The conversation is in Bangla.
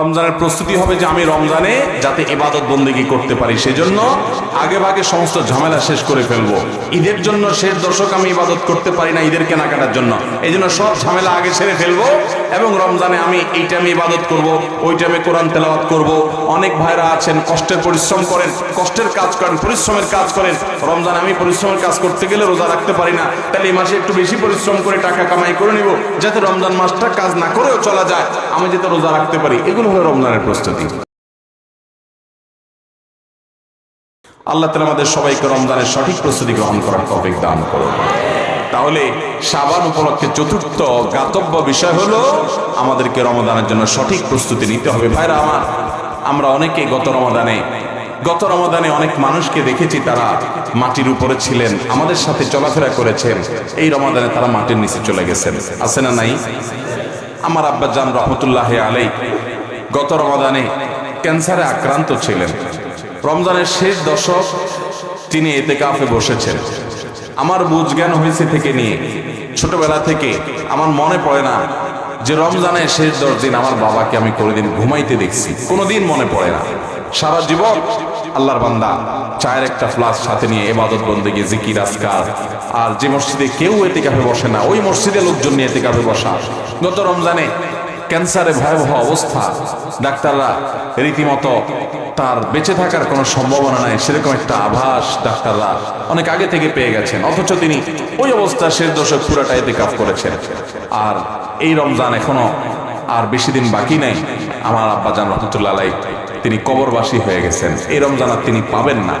রমজানের প্রস্তুতি হবে যে আমি রমজানে যাতে এবাদত বন্দেগি করতে পারি, সেজন্য আগে ভাগে সমস্ত ঝামেলা শেষ করে ফেলব। ঈদের জন্য শেষ দর্শক আমি ইবাদত করতে পারি না ঈদের কেনাকাটার জন্য। এই জন্য সব ঝামেলা আগে ছেড়ে ফেলব। এবং রমজানে আমি এই টাইমে ইবাদত করব, ওই টাইমে কোরআন তেলাওয়াত করব। অনেক ভাইরা আছেন, কষ্টের পরিশ্রম করেন, কষ্টের কাজ করেন, পরিশ্রমের কাজ করেন। রমজান আমি পরিশ্রমের কাজ করতে গেলে রোজা রাখতে পারি না। তাহলে এই মাসে একটু বেশি পরিশ্রম করে টাকা কামাই করে নিব, যাতে রমজান মাসটা কাজ না করেও চলা যায়। আমি যাতে রোজা রাখতে পারি, এগুলো হলো রমজানের প্রস্তুতি। আল্লাহ তালা আমাদের সবাইকে রমজানের সঠিক প্রস্তুতি গ্রহণ করার তৌফিক দান করুন। তাহলে সাবান উপলক্ষে চতুর্থ গাতব্য বিষয় হলো আমাদেরকে রমদানের জন্য সঠিক প্রস্তুতি নিতে হবে। ভাইরা আমার, আমরা অনেকে গত রমদানে গত রমদানে অনেক মানুষকে দেখেছি তারা মাটির উপরে ছিলেন, আমাদের সাথে চলাফেরা করেছেন, এই রমাদানে তারা মাটির নিচে চলে গেছেন। আছে না নাই? আমার আব্বা জান রহমতুল্লাহ আলাই গত রমাদানে ক্যান্সারে আক্রান্ত ছিলেন। রমজানের শেষ দশক তিনি এতে কাফে বসেছেন। আমার বুঝ জ্ঞান হয়েছে থেকে নিয়ে। ছোটবেলা থেকে আমার মনে পড়ে না যে রমজানের শেষ দশ দিন আমার বাবাকে আমি কোনোদিন ঘুমাইতে দেখছি। কোনোদিন মনে পড়ে না। সারা জীবন আল্লাহর বান্দা, চায়ের একটা ফ্লাস সাথে নিয়ে এবাদত বন্দে গিয়ে জিকির আসকার আর যে মসজিদে কেউ এতে কাফে বসে না, ওই মসজিদে লোকজন নিয়ে এতে কাফে বসা। গত রমজানে ক্যান্সারে ভয়াবহ অবস্থা। ডাক্তাররা রীতিমতো তার বেঁচে থাকার কোনো সম্ভাবনা নাই, সেরকম একটা আভাস ডাক্তাররা অনেক আগে থেকে পেয়ে গেছেন। অথচ তিনি ওই অবস্থা শেষ দশক পুরাটা এতে কাপ করেছেন। আর এই রমজান এখনও আর বেশি দিন বাকি নাই। আমার আব্বাজান রহমতুল্লাহ আলাই তিনি কবরবাসী হয়ে গেছেন। এই রমজান আর তিনি পাবেন না।